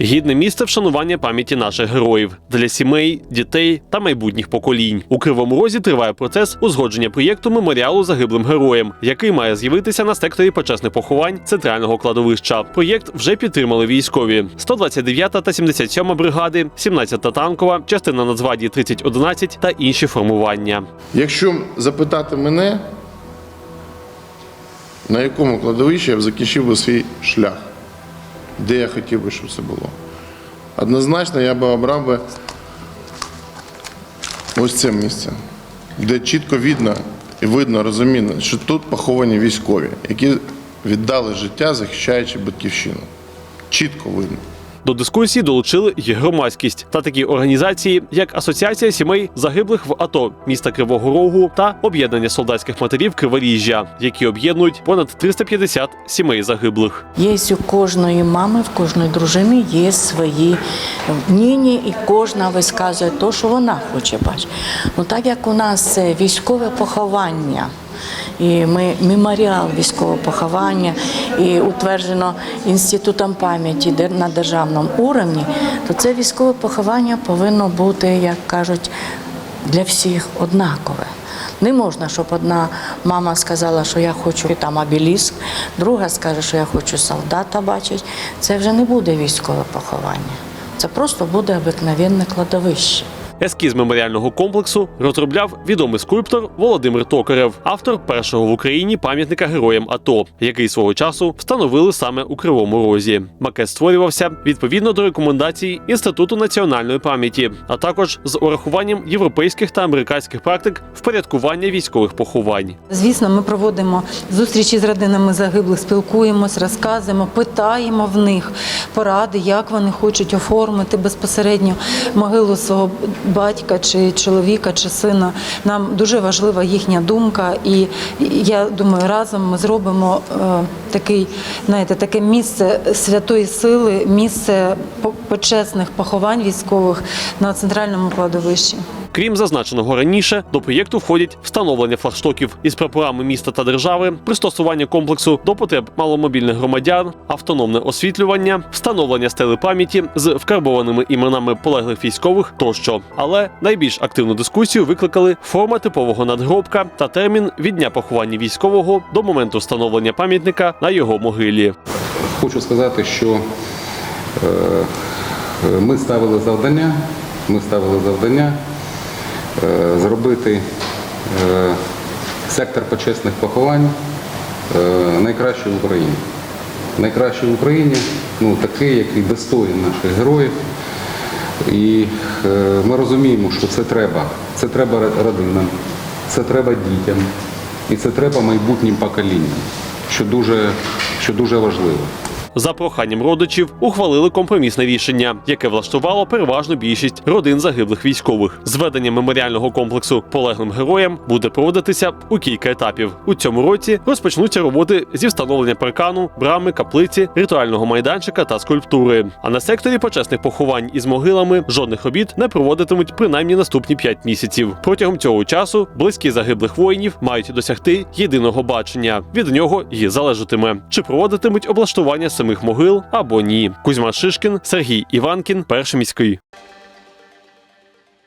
Гідне місце вшанування пам'яті наших героїв для сімей, дітей та майбутніх поколінь. У Кривому Розі триває процес узгодження проєкту меморіалу загиблим героям, який має з'явитися на секторі почесних поховань центрального кладовища. Проєкт вже підтримали військові: 129 та 77 бригади, 17-та танкова, частина Нацгвардії 3011 та інші формування. Якщо запитати мене, на якому кладовищі я б закінчив би свій шлях, де я хотів би, щоб це було. Однозначно я би обрав би ось це місце, де чітко видно і видно, розуміно, що тут поховані військові, які віддали життя, захищаючи батьківщину. Чітко видно. До дискусії долучили й громадськість та такі організації, як Асоціація сімей загиблих в АТО міста Кривого Рогу та об'єднання солдатських матерів Криворіжжя, які об'єднують понад 350 сімей загиблих. Є у кожної мами, в кожної дружини є свої мнення, і кожна висказує те, що вона хоче бачити. Ну так як у нас це військове поховання. І ми меморіал військового поховання і утверджено інститутом пам'яті на державному уровні, то це військове поховання повинно бути, як кажуть, для всіх однакове. Не можна, щоб одна мама сказала, що я хочу там обеліск, друга скаже, що я хочу солдата бачити. Це вже не буде військове поховання. Це просто буде обикновенне кладовище. Ескіз меморіального комплексу розробляв відомий скульптор Володимир Токарев, автор першого в Україні пам'ятника героям АТО, який свого часу встановили саме у Кривому Розі. Макет створювався відповідно до рекомендацій Інституту національної пам'яті, а також з урахуванням європейських та американських практик впорядкування військових поховань. Звісно, ми проводимо зустрічі з родинами загиблих, спілкуємось, розказуємо, питаємо в них поради, як вони хочуть оформити безпосередньо могилу свого батька чи чоловіка чи сина. Нам дуже важлива їхня думка, і я думаю, разом ми зробимо е, такий, знаєте, таке місце святої сили, місце почесних поховань військових на центральному кладовищі. Крім зазначеного раніше, до проєкту входять встановлення флагштоків із прапорами міста та держави, пристосування комплексу до потреб маломобільних громадян, автономне освітлювання, встановлення стели пам'яті з вкарбованими іменами полеглих військових тощо. Але найбільш активну дискусію викликали форма типового надгробка та термін від дня поховання військового до моменту встановлення пам'ятника на його могилі. Хочу сказати, що е, е, ми ставили завдання, ми ставили завдання зробити е, сектор почесних поховань е, найкращий в Україні. Найкращий в Україні, ну такий, який достоїн наших героїв. І е, ми розуміємо, що це треба. Це треба родинам, це треба дітям, і це треба майбутнім поколінням, що дуже, що дуже важливо. За проханням родичів ухвалили компромісне рішення, яке влаштувало переважну більшість родин загиблих військових. Зведення меморіального комплексу полеглим героям буде проводитися у кілька етапів. У цьому році розпочнуться роботи зі встановлення паркану, брами, каплиці, ритуального майданчика та скульптури. А на секторі почесних поховань із могилами жодних обід не проводитимуть принаймні наступні 5 місяців. Протягом цього часу близькі загиблих воїнів мають досягти єдиного бачення. Від нього і залежатиме, чи проводитимуть облаштування самих могил або ні. Кузьма Шишкін, Сергій Іванкін, перший міський.